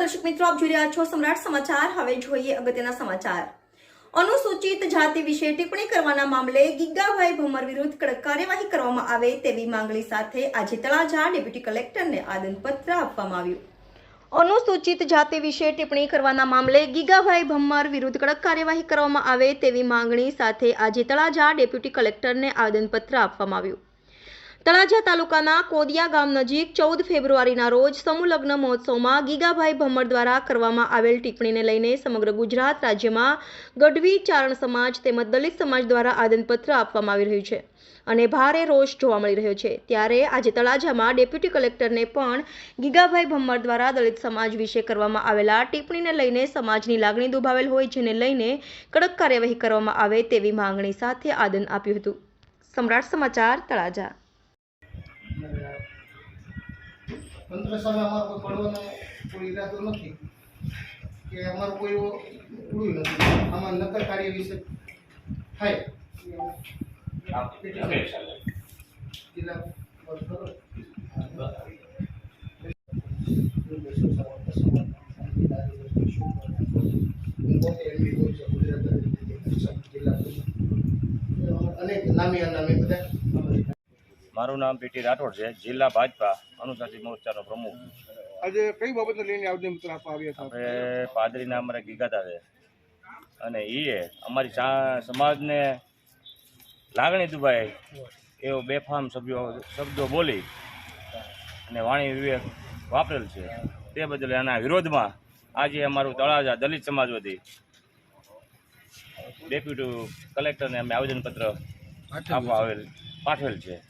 દર્શક મિત્રો, આપ જોઈ રહ્યા છો સમ્રાટ સમાચાર. હવે જોઈએ અગત્યના સમાચાર. અનુસૂચિત જાતિ વિશે ટિપ્પણી કરવાના મામલે ગીગાભાઈ ભમર વિરુદ્ધ કડક કાર્યવાહી કરવામાં આવે તેવી માંગણી સાથે આજે તળાજા ડેપ્યુટી કલેક્ટરને આદનપત્ર આપવામાં આવ્યું. અનુસૂચિત જાતિ વિશે ટિપ્પણી કરવાના મામલે ગીગાભાઈ ભમ્મર વિરુદ્ધ કડક કાર્યવાહી કરવામાં આવે તેવી માંગણી સાથે આજે તળાજા ડેપ્યુટી કલેક્ટરને આવેદનપત્ર આપવામાં આવ્યું. તળાજા તાલુકાના કોદિયા ગામ નજીક ચૌદ ફેબ્રુઆરીના રોજ સમૂહ લગ્ન મહોત્સવમાં ગીગાભાઈ ભમ્મર દ્વારા કરવામાં આવેલ ટિપ્પણીને લઈને સમગ્ર ગુજરાત રાજ્યમાં ગઢવી ચારણ સમાજ તેમજ દલિત સમાજ દ્વારા આદનપત્ર આપવામાં આવી રહ્યું છે અને ભારે રોષ જોવા મળી રહ્યો છે. ત્યારે આજે તળાજામાં ડેપ્યુટી કલેક્ટરને પણ ગીગાભાઈ ભમ્મર દ્વારા દલિત સમાજ વિશે કરવામાં આવેલા ટિપ્પણીને લઈને સમાજની લાગણી દુભાવેલ હોય જેને લઈને કડક કાર્યવાહી કરવામાં આવે તેવી માંગણી સાથે આદન આપ્યું હતું. સમ્રાટ સમાચાર તળાજા. તંત્ર સામે અમારો કોઈ પડવાનો કોઈ ઈરાદો નથી કે અમારો કોઈ એવો ઉડ્યું નથી. આમાં નકર કાર્ય વિશે થાય. જિલ્લા. અનેક નામી અનામી બધા મારું નામ પીટી રાઠોડ છે જિલ્લા ભાજપા અનુસૂચિત મોરચાનો પ્રમુખ. આજે કઈ બાબતને લઈને આવેદનપત્ર આપવા આવ્યા હતા? આપણે પાદરીના અમારે ગીગાતા છે. અને એ અમારી સા- સમાજને લાગણી દુભાઈ એવો બેફામ સભ્યો શબ્દો બોલી અને વાણી વિવેક વાપરેલ છે. તે બદલ એના વિરોધમાં આજે અમારું તળાજા દલિત સમાજ વતી ડેપ્યુટી કલેક્ટરને અમે આવેદનપત્ર આપવા આવેલ પાઠવેલ છે.